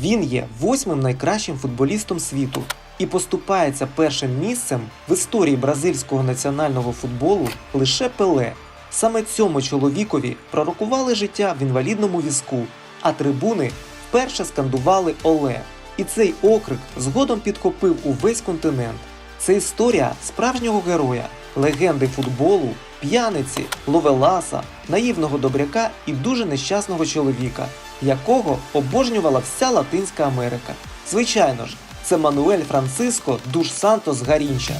Він є восьмим найкращим футболістом світу і поступається першим місцем в історії бразильського національного футболу лише Пеле. Саме цьому чоловікові пророкували життя в інвалідному візку, а трибуни вперше скандували Оле. І цей окрик згодом підхопив увесь континент. Це історія справжнього героя, легенди футболу, п'яниці, ловеласа, наївного добряка і дуже нещасного чоловіка, якого обожнювала вся Латинська Америка. Звичайно ж, це Мануель Франциско Душ Сантос Гарінча.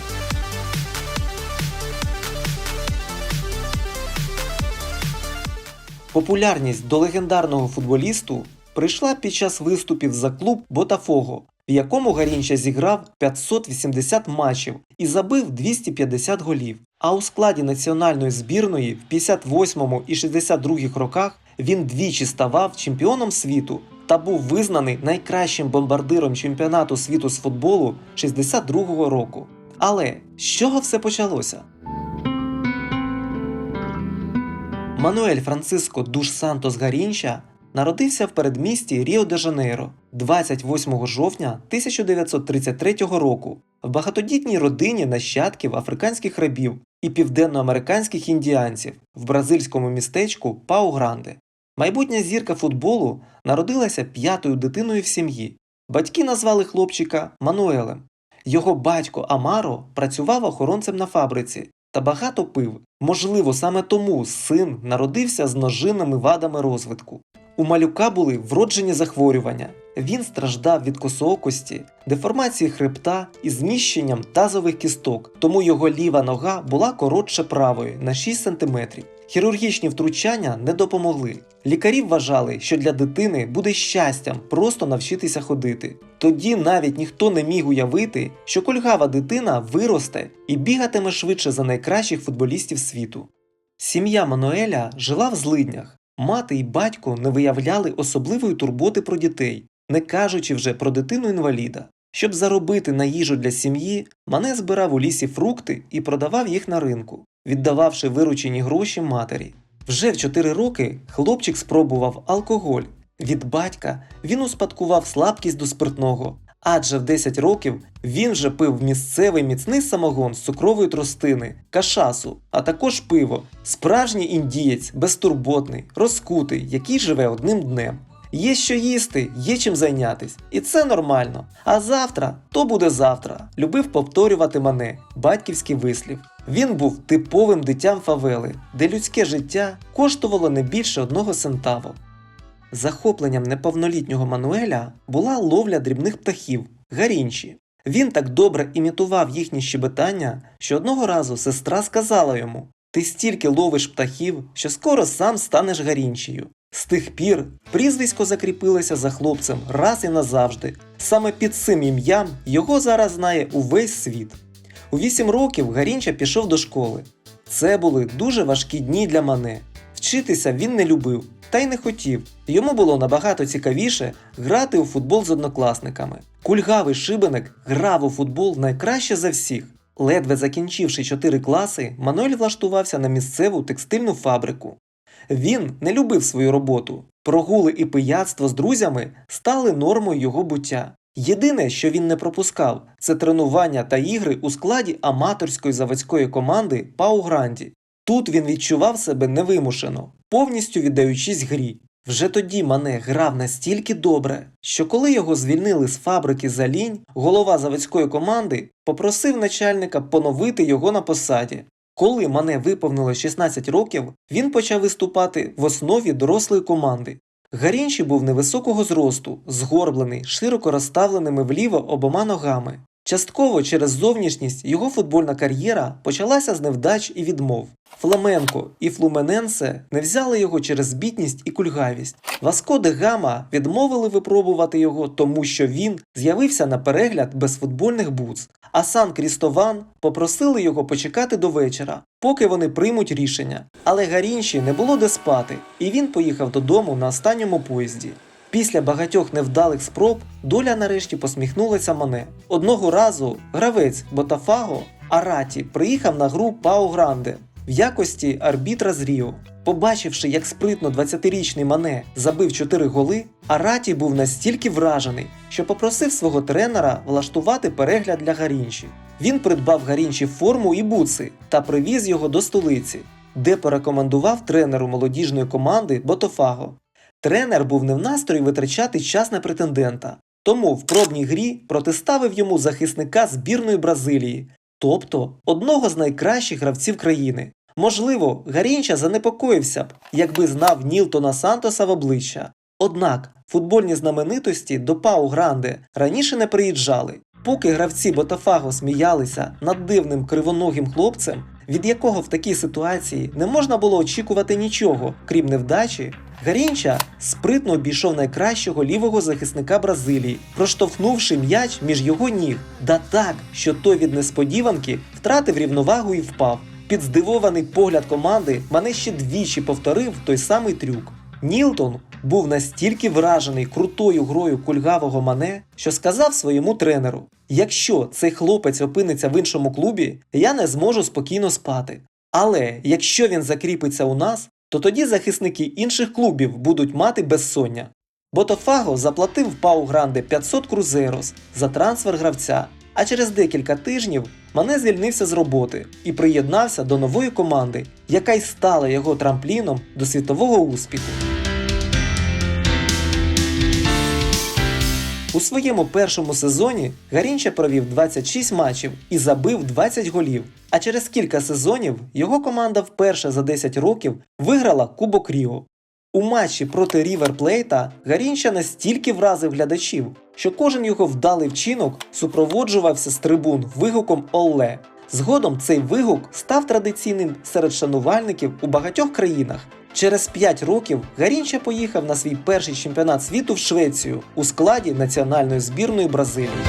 Популярність до легендарного футболісту прийшла під час виступів за клуб Ботафого, в якому Гарінча зіграв 580 матчів і забив 250 голів. А у складі національної збірної в 58 і 62 роках він двічі ставав чемпіоном світу та був визнаний найкращим бомбардиром чемпіонату світу з футболу 62-го року. Але з чого все почалося? Мануель Франциско Душ Сантос Гарінча народився в передмісті Ріо де Жанейро 28 жовтня 1933 року в багатодітній родині нащадків африканських рабів і південноамериканських індіанців в бразильському містечку Пау-Гранде. Майбутня зірка футболу народилася п'ятою дитиною в сім'ї. Батьки назвали хлопчика Мануелем. Його батько Амаро працював охоронцем на фабриці та багато пив. Можливо, саме тому син народився з ножинними вадами розвитку. У малюка були вроджені захворювання. Він страждав від косоокості, деформації хребта і зміщенням тазових кісток, тому його ліва нога була коротше правої на 6 см. Хірургічні втручання не допомогли. Лікарі вважали, що для дитини буде щастям просто навчитися ходити. Тоді навіть ніхто не міг уявити, що кульгава дитина виросте і бігатиме швидше за найкращих футболістів світу. Сім'я Мануеля жила в злиднях. Мати і батько не виявляли особливої турботи про дітей, не кажучи вже про дитину інваліда. Щоб заробити на їжу для сім'ї, Мане збирав у лісі фрукти і продавав їх на ринку, віддававши виручені гроші матері. Вже в 4 роки хлопчик спробував алкоголь. Від батька він успадкував слабкість до спиртного, адже в 10 років він вже пив місцевий міцний самогон з цукрової тростини, кашасу, а також пиво, справжній індієць, безтурботний, розкутий, який живе одним днем. Є що їсти, є чим зайнятись, і це нормально. А завтра то буде завтра. Любив повторювати мене, батьківський вислів. Він був типовим дитям фавели, де людське життя коштувало не більше одного сентаво. Захопленням неповнолітнього Мануеля була ловля дрібних птахів гарінчі. Він так добре імітував їхні щебетання, що одного разу сестра сказала йому: Ти стільки ловиш птахів, що скоро сам станеш гарінчею. З тих пір прізвисько закріпилося за хлопцем раз і назавжди. Саме під цим ім'ям його зараз знає увесь світ. У вісім років Гарінча пішов до школи. Це були дуже важкі дні для мене. Вчитися він не любив та й не хотів. Йому було набагато цікавіше грати у футбол з однокласниками. Кульгавий шибеник грав у футбол найкраще за всіх. Ледве закінчивши 4 класи, Мануель влаштувався на місцеву текстильну фабрику. Він не любив свою роботу. Прогули і пияцтво з друзями стали нормою його буття. Єдине, що він не пропускав, це тренування та ігри у складі аматорської заводської команди Пау Гранді. Тут він відчував себе невимушено, повністю віддаючись грі. Вже тоді Мане грав настільки добре, що коли його звільнили з фабрики за лінь, голова заводської команди попросив начальника поновити його на посаді. Коли Мане виповнило 16 років, він почав виступати в основі дорослої команди. Гарінші був невисокого зросту, згорблений, широко розставленими вліво обома ногами. Частково через зовнішність його футбольна кар'єра почалася з невдач і відмов. Фламенко і Флумененсе не взяли його через бідність і кульгавість. Васко де Гама відмовили випробувати його, тому що він з'явився на перегляд без футбольних буц. А Сан Крістован попросили його почекати до вечора, поки вони приймуть рішення. Але Гарінші не було де спати, і він поїхав додому на останньому поїзді. Після багатьох невдалих спроб доля нарешті посміхнулася мене. Одного разу гравець Ботафаго Араті приїхав на гру Пау Гранде в якості арбітра з Ріо. Побачивши, як спритно 20-річний Мане забив 4 голи, Араті був настільки вражений, що попросив свого тренера влаштувати перегляд для Гарінші. Він придбав Гарінші форму і буци та привіз його до столиці, де порекомендував тренеру молодіжної команди Ботофаго. Тренер був не в настрої витрачати час на претендента, тому в пробній грі протиставив йому захисника збірної Бразилії, тобто одного з найкращих гравців країни. Можливо, Гарінча занепокоївся б, якби знав Нілтона Сантоса в обличчя. Однак футбольні знаменитості до Пау Гранде раніше не приїжджали. Поки гравці Ботафаго сміялися над дивним кривоногим хлопцем, від якого в такій ситуації не можна було очікувати нічого, крім невдачі, Гарінча спритно обійшов найкращого лівого захисника Бразилії, проштовхнувши м'яч між його ніг, да так, що той від несподіванки втратив рівновагу і впав. Під здивований погляд команди Мане ще двічі повторив той самий трюк. Нілтон був настільки вражений крутою грою кульгавого Мане, що сказав своєму тренеру: якщо цей хлопець опиниться в іншому клубі, я не зможу спокійно спати. Але якщо він закріпиться у нас, то тоді захисники інших клубів будуть мати безсоння. Ботофаго заплатив Пау Гранде 500 крузерос за трансфер гравця, а через декілька тижнів Мане звільнився з роботи і приєднався до нової команди, яка й стала його трампліном до світового успіху. У своєму першому сезоні Гарінча провів 26 матчів і забив 20 голів. А через кілька сезонів його команда вперше за 10 років виграла Кубок Ріо. У матчі проти Рівер Плейта Гарінча настільки вразив глядачів, що кожен його вдалий вчинок супроводжувався з трибун вигуком Олле. Згодом цей вигук став традиційним серед шанувальників у багатьох країнах. Через 5 років Гарінча поїхав на свій перший чемпіонат світу в Швецію у складі національної збірної Бразилії.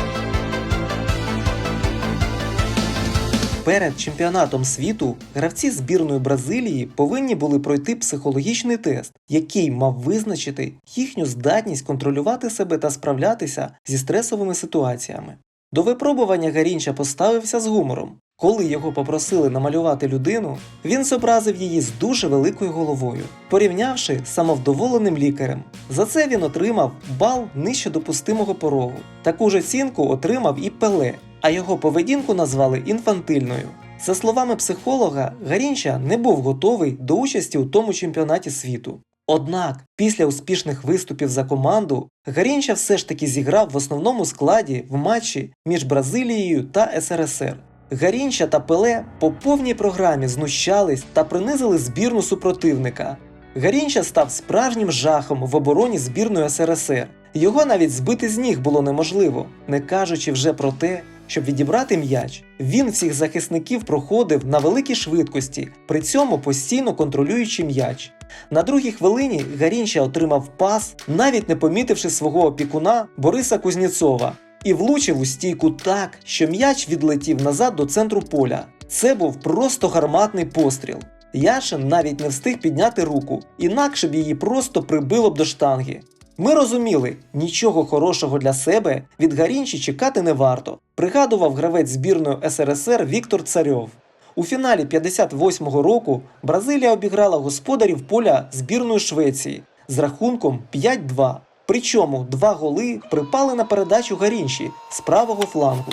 Перед чемпіонатом світу гравці збірної Бразилії повинні були пройти психологічний тест, який мав визначити їхню здатність контролювати себе та справлятися зі стресовими ситуаціями. До випробування Гарінча поставився з гумором. Коли його попросили намалювати людину, він зобразив її з дуже великою головою, порівнявши з самовдоволеним лікарем. За це він отримав бал нижче допустимого порогу. Таку ж оцінку отримав і Пеле, а його поведінку назвали інфантильною. За словами психолога, Гарінча не був готовий до участі у тому чемпіонаті світу. Однак, після успішних виступів за команду, Гарінча все ж таки зіграв в основному складі в матчі між Бразилією та СРСР. Гарінча та Пеле по повній програмі знущались та принизили збірну супротивника. Гарінча став справжнім жахом в обороні збірної СРСР. Його навіть збити з ніг було неможливо, не кажучи вже про те, щоб відібрати м'яч. Він всіх захисників проходив на великій швидкості, при цьому постійно контролюючи м'яч. На другій хвилині Гарінча отримав пас, навіть не помітивши свого опікуна Бориса Кузнєцова, і влучив у стійку так, що м'яч відлетів назад до центру поля. Це був просто гарматний постріл. Яшин навіть не встиг підняти руку, інакше б її просто прибило б до штанги. Ми розуміли, нічого хорошого для себе від Гарінчі чекати не варто, пригадував гравець збірної СРСР Віктор Царьов. У фіналі 58-го року Бразилія обіграла господарів поля збірної Швеції з рахунком 5-2. Причому два голи припали на передачу Гарінші з правого флангу.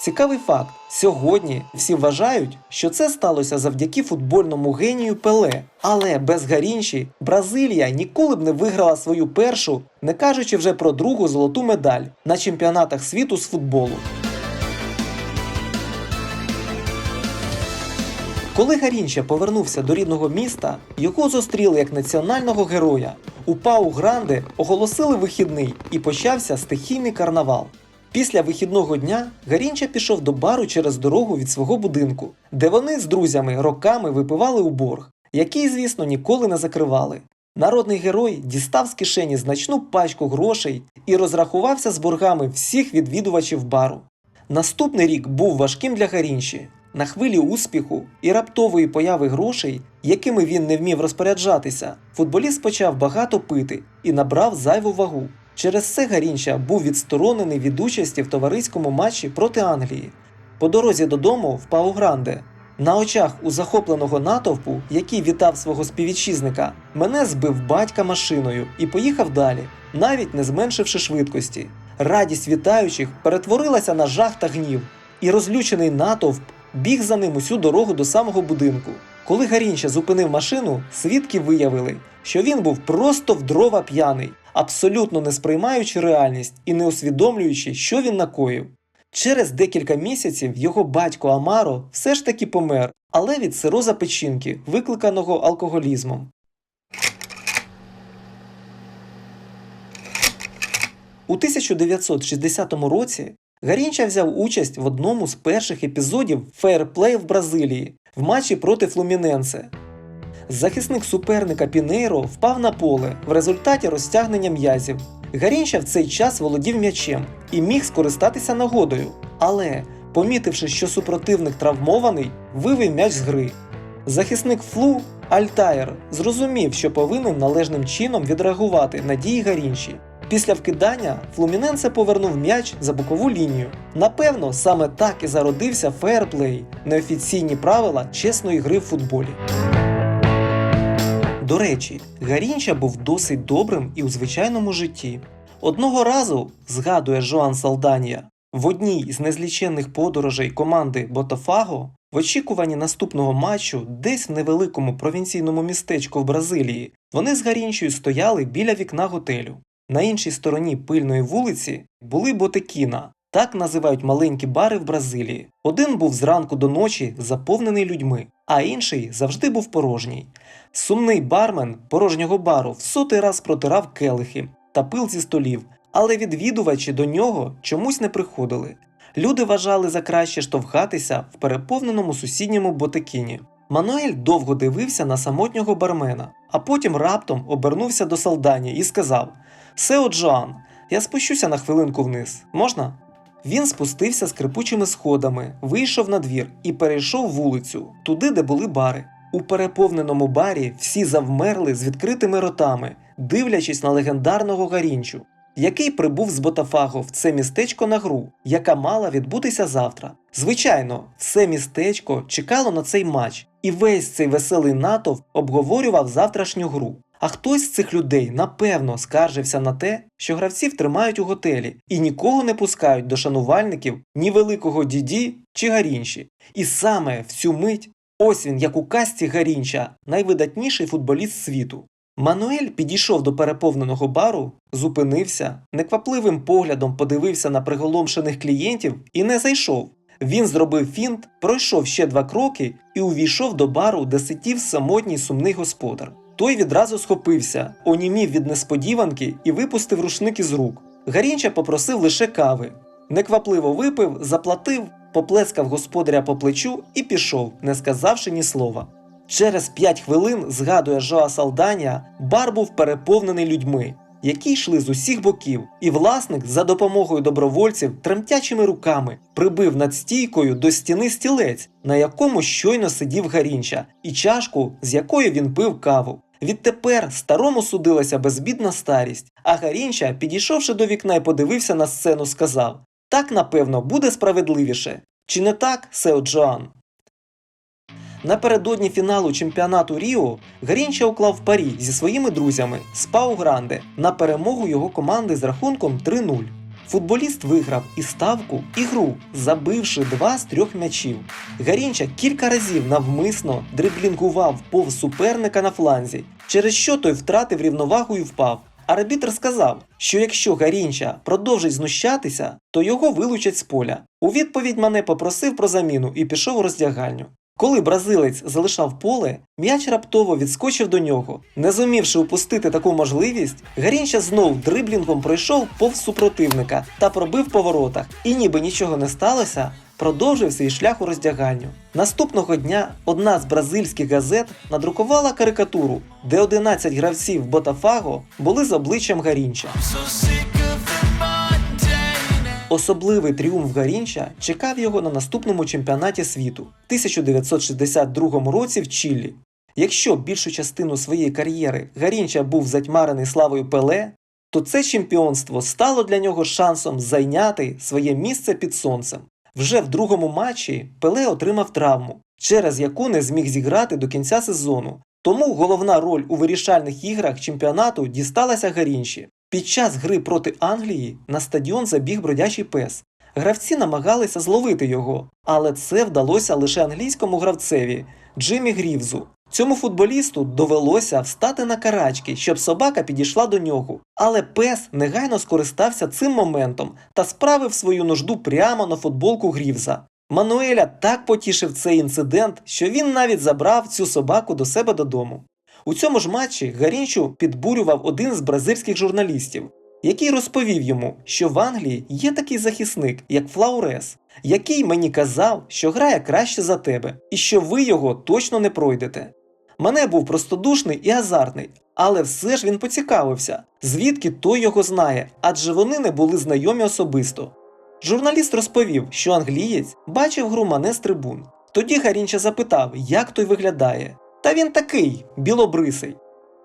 Цікавий факт: сьогодні всі вважають, що це сталося завдяки футбольному генію Пеле. Але без Гарінші Бразилія ніколи б не виграла свою першу, не кажучи вже про другу золоту медаль на чемпіонатах світу з футболу. Коли Гарінча повернувся до рідного міста, його зустріли як національного героя. У Пау Гранде оголосили вихідний і почався стихійний карнавал. Після вихідного дня Гарінча пішов до бару через дорогу від свого будинку, де вони з друзями роками випивали у борг, який, звісно, ніколи не закривали. Народний герой дістав з кишені значну пачку грошей і розрахувався з боргами всіх відвідувачів бару. Наступний рік був важким для Гарінші. На хвилі успіху і раптової появи грошей, якими він не вмів розпоряджатися, футболіст почав багато пити і набрав зайву вагу. Через це Гарінча був відсторонений від участі в товариському матчі проти Англії. По дорозі додому в Пау Гранде На очах у захопленого натовпу, який вітав свого співвітчизника, мене збив батька машиною і поїхав далі, навіть не зменшивши швидкості. Радість вітаючих перетворилася на жах та гнів, і розлючений натовп біг за ним усю дорогу до самого будинку. Коли Гарінча зупинив машину, свідки виявили, що він був просто в дрова п'яний, абсолютно не сприймаючи реальність і не усвідомлюючи, що він накоїв. Через декілька місяців його батько Амаро все ж таки помер, але від сироза печінки, викликаного алкоголізмом. У 1960 році Гарінча взяв участь в одному з перших епізодів фейерплей в Бразилії в матчі проти Флуміненсе. Захисник суперника Пінейро впав на поле в результаті розтягнення м'язів. Гарінча в цей час володів м'ячем і міг скористатися нагодою, але, помітивши, що супротивник травмований, вивів м'яч з гри. Захисник флу Альтаєр зрозумів, що повинен належним чином відреагувати на дії Гарінші. Після вкидання Флуміненсе повернув м'яч за бокову лінію. Напевно, саме так і зародився фейерплей неофіційні правила чесної гри в футболі. До речі, Гарінча був досить добрим і у звичайному житті. Одного разу, згадує Жоан Салданія, в одній з незліченних подорожей команди Ботафаго в очікуванні наступного матчу десь в невеликому провінційному містечку в Бразилії вони з Гарінчею стояли біля вікна готелю. На іншій стороні пильної вулиці були ботекіна, так називають маленькі бари в Бразилії. Один був зранку до ночі заповнений людьми, а інший завжди був порожній. Сумний бармен порожнього бару в сотий раз протирав келихи та пил зі столів, але відвідувачі до нього чомусь не приходили. Люди вважали за краще штовхатися в переповненому сусідньому ботекіні. Мануель довго дивився на самотнього бармена, а потім раптом обернувся до Салдані і сказав: Сео Джоан, я спущуся на хвилинку вниз. Можна? Він спустився скрипучими сходами, вийшов на двір і перейшов вулицю, туди, де були бари. У переповненому барі всі завмерли з відкритими ротами, дивлячись на легендарного Гарінчу, який прибув з Ботафаго в це містечко на гру, яка мала відбутися завтра. Звичайно, все містечко чекало на цей матч, і весь цей веселий натовп обговорював завтрашню гру. А хтось з цих людей напевно скаржився на те, що гравців тримають у готелі і нікого не пускають до шанувальників ні великого діді чи гарінші. І саме в цю мить ось він, як у касті Гарінча, найвидатніший футболіст світу. Мануель підійшов до переповненого бару, зупинився, неквапливим поглядом подивився на приголомшених клієнтів і не зайшов. Він зробив фінт, пройшов ще два кроки і увійшов до бару, де сидів самотній сумний господар. Той відразу схопився, онімів від несподіванки і випустив рушник із рук. Гарінча попросив лише кави. Неквапливо випив, заплатив, поплескав господаря по плечу і пішов, не сказавши ні слова. Через п'ять хвилин, згадує Жоа Салданія, бар був переповнений людьми, які йшли з усіх боків, і власник за допомогою добровольців тремтячими руками прибив над стійкою до стіни стілець, на якому щойно сидів Гарінча, і чашку, з якої він пив каву. Відтепер старому судилася безбідна старість, а Гарінча, підійшовши до вікна і подивився на сцену, сказав: Так, напевно, буде справедливіше. Чи не так, Сео Джоан? Напередодні фіналу чемпіонату Ріо Гарінча уклав парі зі своїми друзями з Пау Гранде на перемогу його команди з рахунком 3-0. Футболіст виграв і ставку, і гру, забивши два з трьох м'ячів. Гарінча кілька разів навмисно дриблінгував повз суперника на фланзі, через що той втратив рівновагу і впав. Арбітр сказав, що якщо Гарінча продовжить знущатися, то його вилучать з поля. У відповідь мене попросив про заміну і пішов у роздягальню. Коли бразилець залишав поле, м'яч раптово відскочив до нього. Не зумівши упустити таку можливість, Гарінча знов дриблінгом пройшов повз супротивника та пробив по воротах. І ніби нічого не сталося, продовжив свій шлях у роздягальню. Наступного дня одна з бразильських газет надрукувала карикатуру, де 11 гравців Ботафаго були з обличчям Гарінча. Особливий тріумф Гарінча чекав його на наступному чемпіонаті світу 1962 році в Чилі. Якщо більшу частину своєї кар'єри Гарінча був затьмарений славою Пеле, то це чемпіонство стало для нього шансом зайняти своє місце під сонцем. Вже в другому матчі Пеле отримав травму, через яку не зміг зіграти до кінця сезону. Тому головна роль у вирішальних іграх чемпіонату дісталася Гарінші. Під час гри проти Англії на стадіон забіг бродячий пес. Гравці намагалися зловити його, але це вдалося лише англійському гравцеві Джиммі Грівзу. Цьому футболісту довелося встати на карачки, щоб собака підійшла до нього. Але пес негайно скористався цим моментом та справив свою нужду прямо на футболку Грівза. Мануеля так потішив цей інцидент, що він навіть забрав цю собаку до себе додому. У цьому ж матчі Гарінчу підбурював один з бразильських журналістів, який розповів йому, що в Англії є такий захисник, як Флаурес, який мені казав, що грає краще за тебе, і що ви його точно не пройдете. Мене був простодушний і азартний, але все ж він поцікавився, звідки той його знає, адже вони не були знайомі особисто. Журналіст розповів, що англієць бачив гру Мане з трибун. Тоді Гарінча запитав, як той виглядає. Та він такий, білобрисий.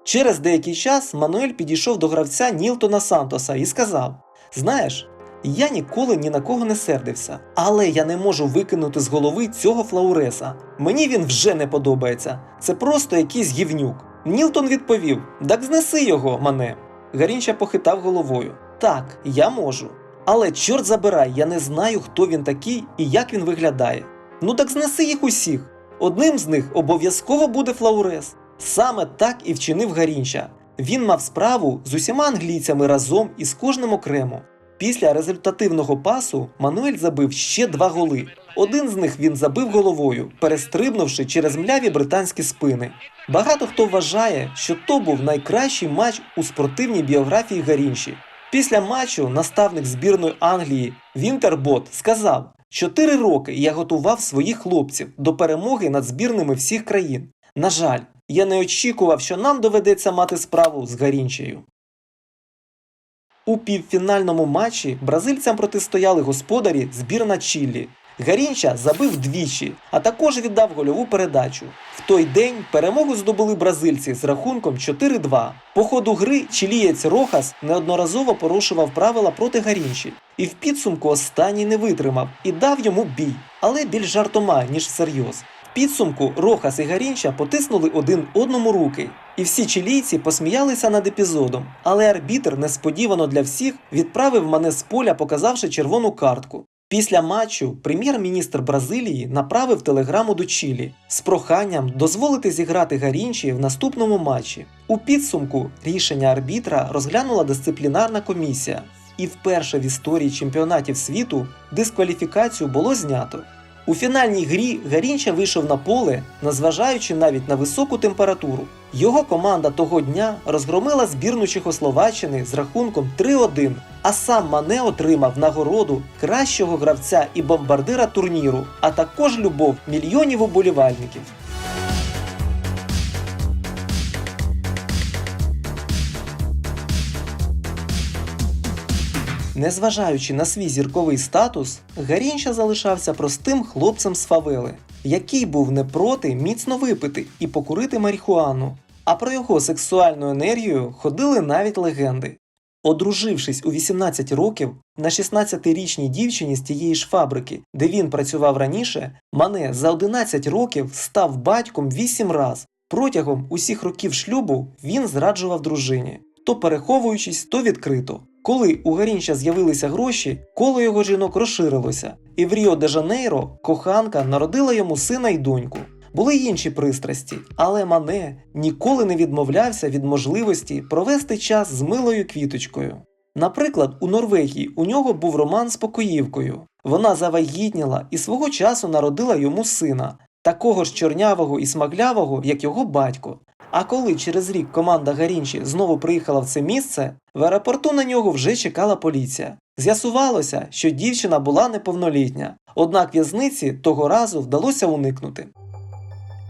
Через деякий час Мануель підійшов до гравця Нілтона Сантоса і сказав: Знаєш, я ніколи ні на кого не сердився, але я не можу викинути з голови цього Флауреса. Мені він вже не подобається. Це просто якийсь гівнюк. Нілтон відповів: Так знеси його, мане. Гарінча похитав головою. Так, я можу. Але чорт забирай, я не знаю, хто він такий і як він виглядає. Ну так знеси їх усіх. Одним з них обов'язково буде Флаурес. Саме так і вчинив Гарінча. Він мав справу з усіма англійцями разом і з кожним окремо. Після результативного пасу Мануель забив ще два голи. Один з них він забив головою, перестрибнувши через мляві британські спини. Багато хто вважає, що то був найкращий матч у спортивній біографії Гарінші. Після матчу наставник збірної Англії Вінтербот сказав: Чотири роки я готував своїх хлопців до перемоги над збірними всіх країн. На жаль, я не очікував, що нам доведеться мати справу з Гарінчею. У півфінальному матчі бразильцям протистояли господарі збірна Чіллі. Гарінча забив двічі, а також віддав гольову передачу. В той день перемогу здобули бразильці з рахунком 4-2. По ходу гри чилієць Рохас неодноразово порушував правила проти Гарінчі. І в підсумку останній не витримав і дав йому бій, але більш жартома, ніж всерйоз. В підсумку Рохас і Гарінча потиснули один одному руки. І всі чилійці посміялися над епізодом, але арбітр несподівано для всіх відправив мене з поля, показавши червону картку. Після матчу прем'єр-міністр Бразилії направив телеграму до Чилі з проханням дозволити зіграти Гарінчі в наступному матчі. У підсумку рішення арбітра розглянула дисциплінарна комісія, і вперше в історії чемпіонатів світу дискваліфікацію було знято. У фінальній грі Гарінча вийшов на поле, незважаючи навіть на високу температуру. Його команда того дня розгромила збірну Чехословаччини з рахунком 3-1, а сам Мане отримав нагороду кращого гравця і бомбардира турніру, а також любов мільйонів уболівальників. Незважаючи на свій зірковий статус, Гарінча залишався простим хлопцем з фавели, який був не проти міцно випити і покурити марихуану. А про його сексуальну енергію ходили навіть легенди. Одружившись у 18 років на 16-річній дівчині з тієї ж фабрики, де він працював раніше, Мане за 11 років став батьком 8 раз. Протягом усіх років шлюбу він зраджував дружині, то переховуючись, то відкрито. Коли у Гарінча з'явилися гроші, коло його жінок розширилося, і в Ріо де Жанейро коханка народила йому сина й доньку. Були й інші пристрасті, але Мане ніколи не відмовлявся від можливості провести час з милою квіточкою. Наприклад, у Норвегії у нього був роман з покоївкою. Вона завагітніла і свого часу народила йому сина, такого ж чорнявого і смаглявого, як його батько. А коли через рік команда Гарінчі знову приїхала в це місце, в аеропорту на нього вже чекала поліція. З'ясувалося, що дівчина була неповнолітня, однак в'язниці того разу вдалося уникнути.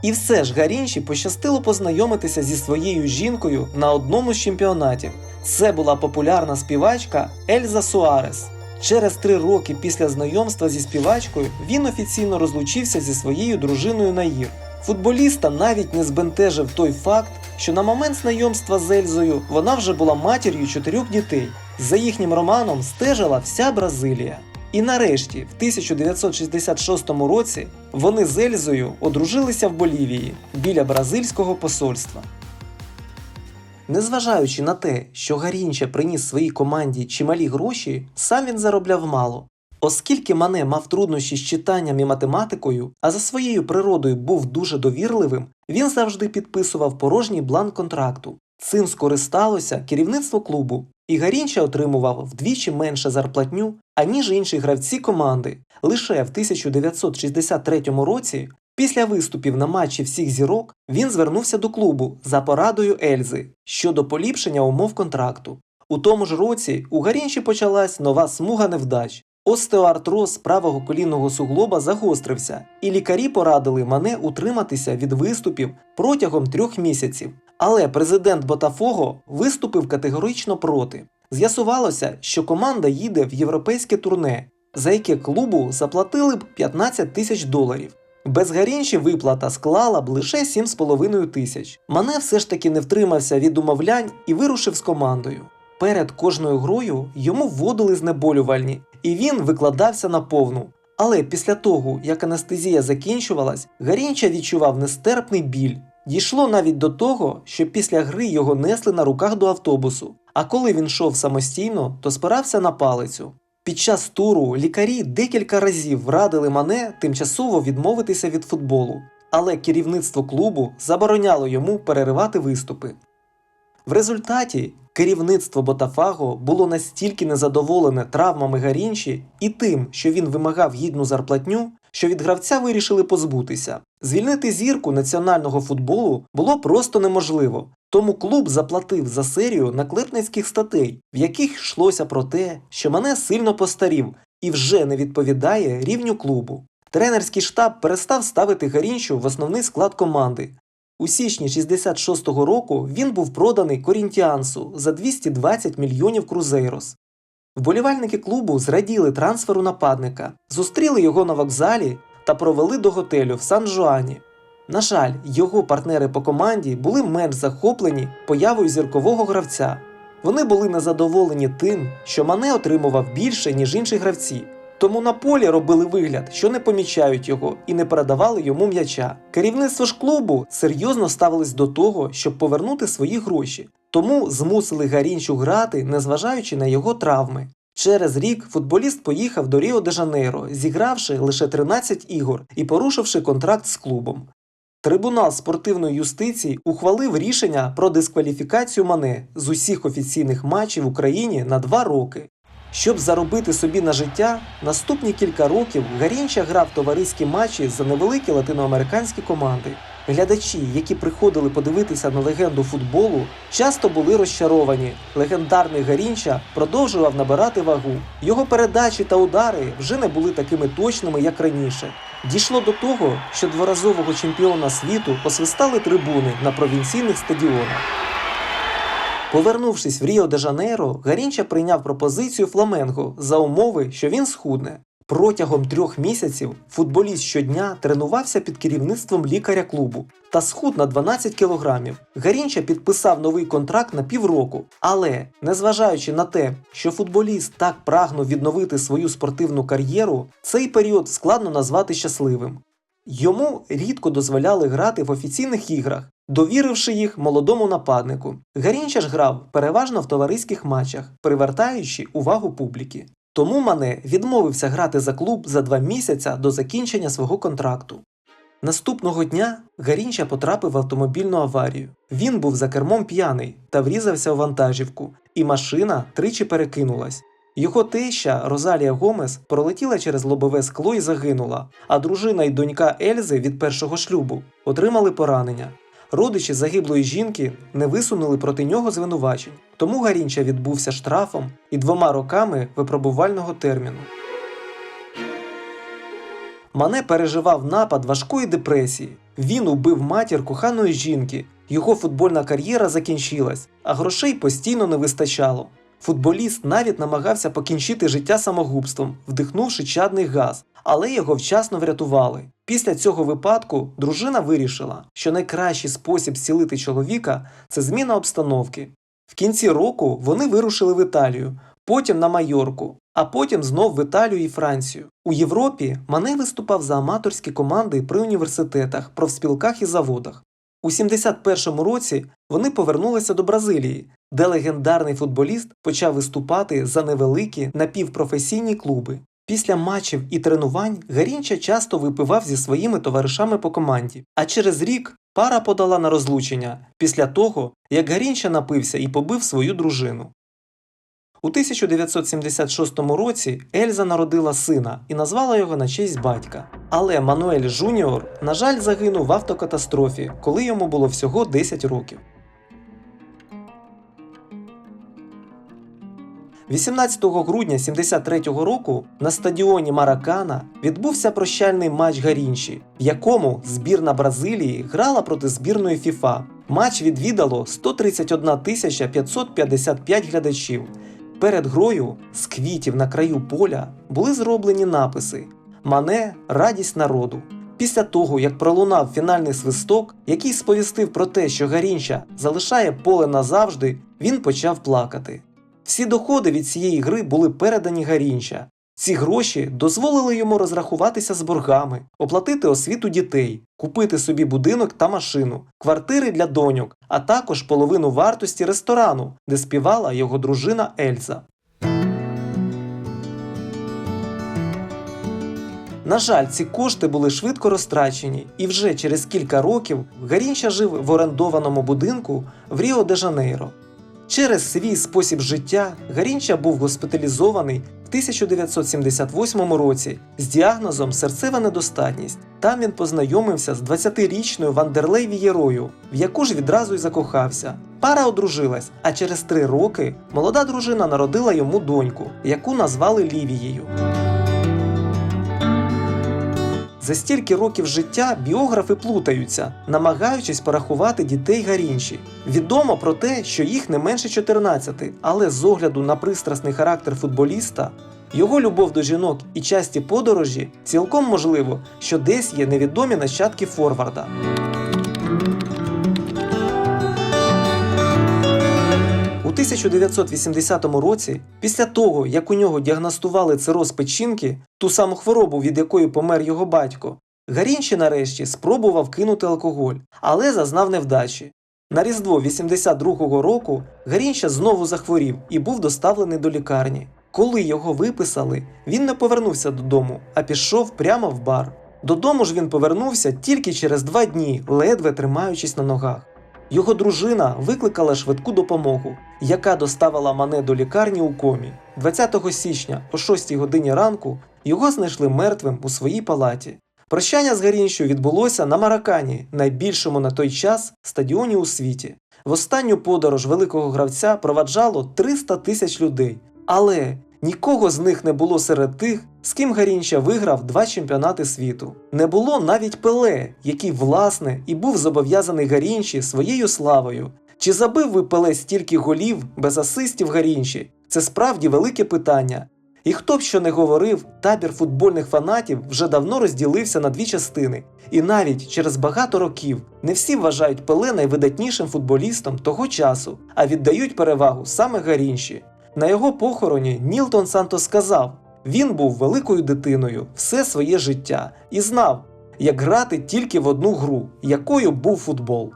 І все ж Гарінчі пощастило познайомитися зі своєю жінкою на одному з чемпіонатів. Це була популярна співачка Ельза Суарес. Через три роки після знайомства зі співачкою він офіційно розлучився зі своєю дружиною Наїр. Футболіста навіть не збентежив той факт, що на момент знайомства з Ельзою вона вже була матір'ю чотирьох дітей. За їхнім романом стежила вся Бразилія. І нарешті, в 1966 році, вони з Ельзою одружилися в Болівії біля бразильського посольства. Незважаючи на те, що Гарінча приніс своїй команді чималі гроші, сам він заробляв мало. Оскільки Мане мав труднощі з читанням і математикою, а за своєю природою був дуже довірливим, він завжди підписував порожній бланк контракту. Цим скористалося керівництво клубу, і Гарінча отримував вдвічі менше зарплатню, аніж інші гравці команди. Лише в 1963 році, після виступів на матчі всіх зірок, він звернувся до клубу за порадою Ельзи щодо поліпшення умов контракту. У тому ж році у Гарінчі почалась нова смуга невдач. Остеоартроз правого колінного суглоба загострився, і лікарі порадили мене утриматися від виступів протягом трьох місяців. Але президент Ботафого виступив категорично проти. З'ясувалося, що команда їде в європейське турне, за яке клубу заплатили б 15 тисяч доларів. Без Гарінчі виплата склала б лише 7,5 тисяч. Мане все ж таки не втримався від умовлянь і вирушив з командою. Перед кожною грою йому вводили знеболювальні, і він викладався на повну. Але після того, як анестезія закінчувалась, Гарінча відчував нестерпний біль. Дійшло навіть до того, що після гри його несли на руках до автобусу. А коли він йшов самостійно, то спирався на палицю. Під час туру лікарі декілька разів радили мене тимчасово відмовитися від футболу, але керівництво клубу забороняло йому переривати виступи. В результаті керівництво Ботафаго було настільки незадоволене травмами Гарінчі і тим, що він вимагав гідну зарплатню, що від гравця вирішили позбутися. Звільнити зірку національного футболу було просто неможливо, тому клуб заплатив за серію наклепницьких статей, в яких йшлося про те, що мене сильно постарів і вже не відповідає рівню клубу. Тренерський штаб перестав ставити Гарінчу в основний склад команди, у січні 66-го року він був проданий Корінтіансу за 220 мільйонів крузейрос. Вболівальники клубу зраділи трансферу нападника, зустріли його на вокзалі та провели до готелю в Сан-Жуані. На жаль, його партнери по команді були менш захоплені появою зіркового гравця. Вони були незадоволені тим, що Мане отримував більше, ніж інші гравці. Тому на полі робили вигляд, що не помічають його і не передавали йому м'яча. Керівництво ж клубу серйозно ставилось до того, щоб повернути свої гроші, тому змусили Гарінчу грати, незважаючи на його травми. Через рік футболіст поїхав до Ріо де Жанейро, зігравши лише 13 ігор і порушивши контракт з клубом. Трибунал спортивної юстиції ухвалив рішення про дискваліфікацію Мане з усіх офіційних матчів в Україні на два роки. Щоб заробити собі на життя, наступні кілька років Гарінча грав товариські матчі за невеликі латиноамериканські команди. Глядачі, які приходили подивитися на легенду футболу, часто були розчаровані. Легендарний Гарінча продовжував набирати вагу. Його передачі та удари вже не були такими точними, як раніше. Дійшло до того, що дворазового чемпіона світу посвистали трибуни на провінційних стадіонах. Повернувшись в Ріо де Жанейро, Гарінча прийняв пропозицію Фламенго за умови, що він схудне. Протягом трьох місяців футболіст щодня тренувався під керівництвом лікаря клубу та схуд на 12 кілограмів. Гарінча підписав новий контракт на півроку, але незважаючи на те, що футболіст так прагнув відновити свою спортивну кар'єру, цей період складно назвати щасливим. Йому рідко дозволяли грати в офіційних іграх, довіривши їх молодому нападнику. Гарінча ж грав переважно в товариських матчах, привертаючи увагу публіки. Тому Мане відмовився грати за клуб за два місяця до закінчення свого контракту. Наступного дня Гарінча потрапив в автомобільну аварію. Він був за кермом п'яний та врізався у вантажівку, і машина тричі перекинулась. Його теща Розалія Гомес пролетіла через лобове скло і загинула, а дружина й донька Ельзи від першого шлюбу отримали поранення. Родичі загиблої жінки не висунули проти нього звинувачень, тому Гарінча відбувся штрафом і двома роками випробувального терміну. Мане переживав напад важкої депресії. Він убив матір коханої жінки. Його футбольна кар'єра закінчилась, а грошей постійно не вистачало. Футболіст навіть намагався покінчити життя самогубством, вдихнувши чадний газ, але його вчасно врятували. Після цього випадку дружина вирішила, що найкращий спосіб зцілити чоловіка це зміна обстановки. В кінці року вони вирушили в Італію, потім на Майорку, а потім знов в Італію і Францію. У Європі Мане виступав за аматорські команди при університетах, профспілках і заводах. У 71-му році вони повернулися до Бразилії, де легендарний футболіст почав виступати за невеликі напівпрофесійні клуби. Після матчів і тренувань Гарінча часто випивав зі своїми товаришами по команді, а через рік пара подала на розлучення після того, як Гарінча напився і побив свою дружину. У 1976 році Ельза народила сина і назвала його на честь батька. Але Мануель Жуніор, на жаль, загинув в автокатастрофі, коли йому було всього 10 років. 18 грудня 73-го року на стадіоні Маракана відбувся прощальний матч Гарінші, в якому збірна Бразилії грала проти збірної ФІФА. Матч відвідало 131 тисяча 555 глядачів. Перед грою з квітів на краю поля були зроблені написи Мане радість народу. Після того, як пролунав фінальний свисток, який сповістив про те, що Гарінча залишає поле назавжди, він почав плакати. Всі доходи від цієї гри були передані Гарінча. Ці гроші дозволили йому розрахуватися з боргами, оплатити освіту дітей, купити собі будинок та машину, квартири для доньок, а також половину вартості ресторану, де співала його дружина Ельза. На жаль, ці кошти були швидко розтрачені, і вже через кілька років Гарінча жив в орендованому будинку в Ріо де Жанейро. Через свій спосіб життя Гарінча був госпіталізований в 1978 році з діагнозом серцева недостатність. Там він познайомився з 20-річною Вандерлей Вієрою, в яку ж відразу й закохався. Пара одружилась, а через три роки молода дружина народила йому доньку, яку назвали Лівією. За стільки років життя біографи плутаються, намагаючись порахувати дітей Гарінчі. Відомо про те, що їх не менше 14, але з огляду на пристрасний характер футболіста, його любов до жінок і часті подорожі, цілком можливо, що десь є невідомі нащадки Форварда. 1980 році, після того, як у нього діагностували цироз печінки, ту саму хворобу, від якої помер його батько, Гарінчі нарешті спробував кинути алкоголь, але зазнав невдачі. На Різдво 82-го року Гарінча знову захворів і був доставлений до лікарні. Коли його виписали, він не повернувся додому, а пішов прямо в бар. Додому ж він повернувся тільки через два дні, ледве тримаючись на ногах. Його дружина викликала швидку допомогу, яка доставила Мане до лікарні у комі. 20 січня о 6 годині ранку його знайшли мертвим у своїй палаті. Прощання з Гаріншою відбулося на Маракані, найбільшому на той час стадіоні у світі. В останню подорож великого гравця проваджало 300 тисяч людей, але нікого з них не було серед тих, з ким Гарінча виграв два чемпіонати світу. Не було навіть Пеле, який, власне, і був зобов'язаний Гарінчі своєю славою. Чи забив ви Пеле стільки голів без асистів Гарінчі? Це справді велике питання. І хто б що не говорив, табір футбольних фанатів вже давно розділився на дві частини, і навіть через багато років не всі вважають Пеле найвидатнішим футболістом того часу, а віддають перевагу саме Гарінші. На його похороні Нілтон Санто сказав: він був великою дитиною все своє життя і знав, як грати тільки в одну гру, якою був футбол.